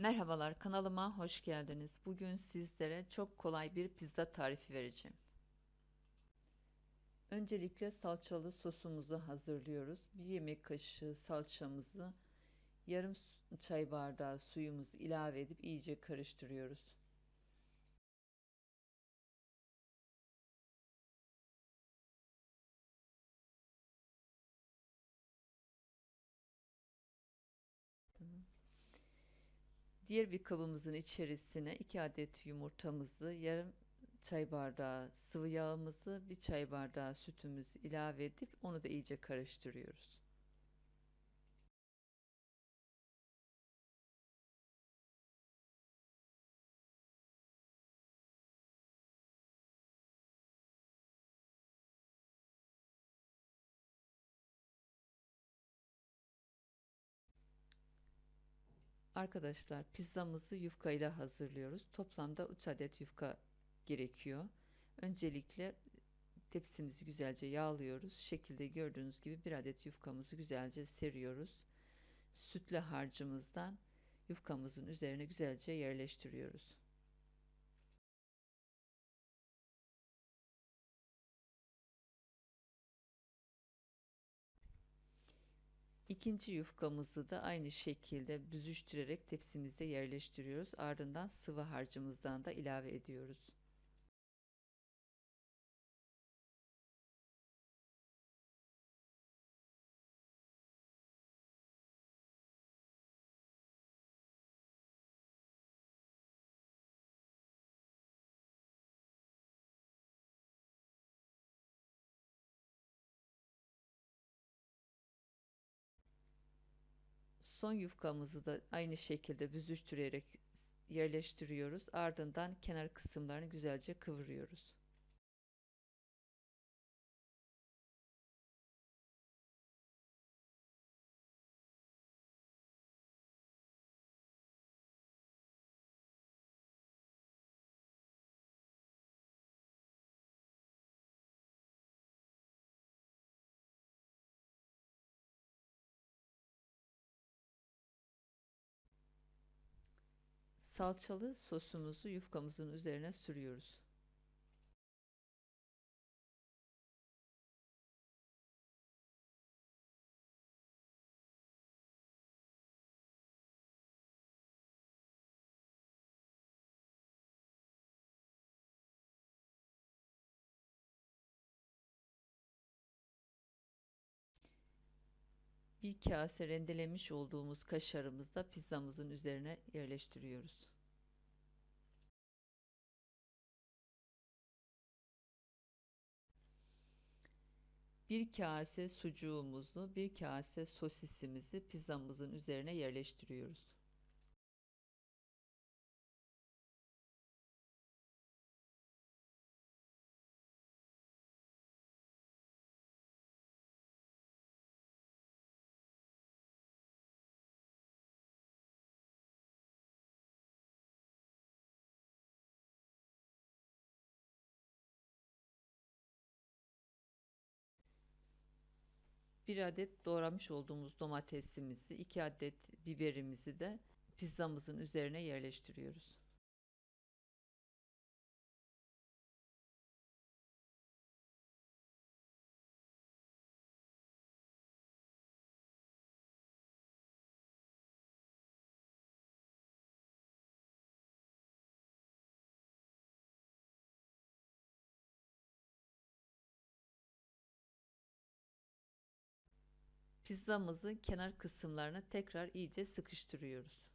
Merhabalar, kanalıma hoş geldiniz. Bugün sizlere çok kolay bir pizza tarifi vereceğim. Öncelikle salçalı sosumuzu hazırlıyoruz. Bir yemek kaşığı salçamızı yarım çay bardağı suyumuzu ilave edip iyice karıştırıyoruz. Diğer bir kabımızın içerisine 2 adet yumurtamızı, yarım çay bardağı sıvı yağımızı, bir çay bardağı sütümüzü ilave edip onu da iyice karıştırıyoruz. Arkadaşlar pizzamızı yufka ile hazırlıyoruz. Toplamda 3 adet yufka gerekiyor. Öncelikle tepsimizi güzelce yağlıyoruz. Şekilde gördüğünüz gibi bir adet yufkamızı güzelce seriyoruz. Sütle harcımızdan yufkamızın üzerine güzelce yerleştiriyoruz. İkinci yufkamızı da aynı şekilde büzüştürerek tepsimizde yerleştiriyoruz. Ardından sıvı harcımızdan da ilave ediyoruz. Son yufkamızı da aynı şekilde büzüştürerek yerleştiriyoruz. Ardından kenar kısımlarını güzelce kıvırıyoruz. Salçalı sosumuzu yufkamızın üzerine sürüyoruz. Bir kase rendelemiş olduğumuz kaşarımızı da pizzamızın üzerine yerleştiriyoruz. Bir kase sucuğumuzu, bir kase sosisimizi pizzamızın üzerine yerleştiriyoruz. Bir adet doğramış olduğumuz domatesimizi, iki adet biberimizi de pizzamızın üzerine yerleştiriyoruz. Pizzamızın kenar kısımlarını tekrar iyice sıkıştırıyoruz.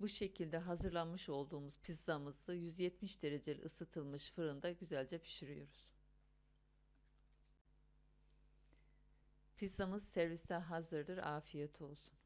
Bu şekilde hazırlanmış olduğumuz pizzamızı 170 dereceli ısıtılmış fırında güzelce pişiriyoruz. Pizzamız servise hazırdır. Afiyet olsun.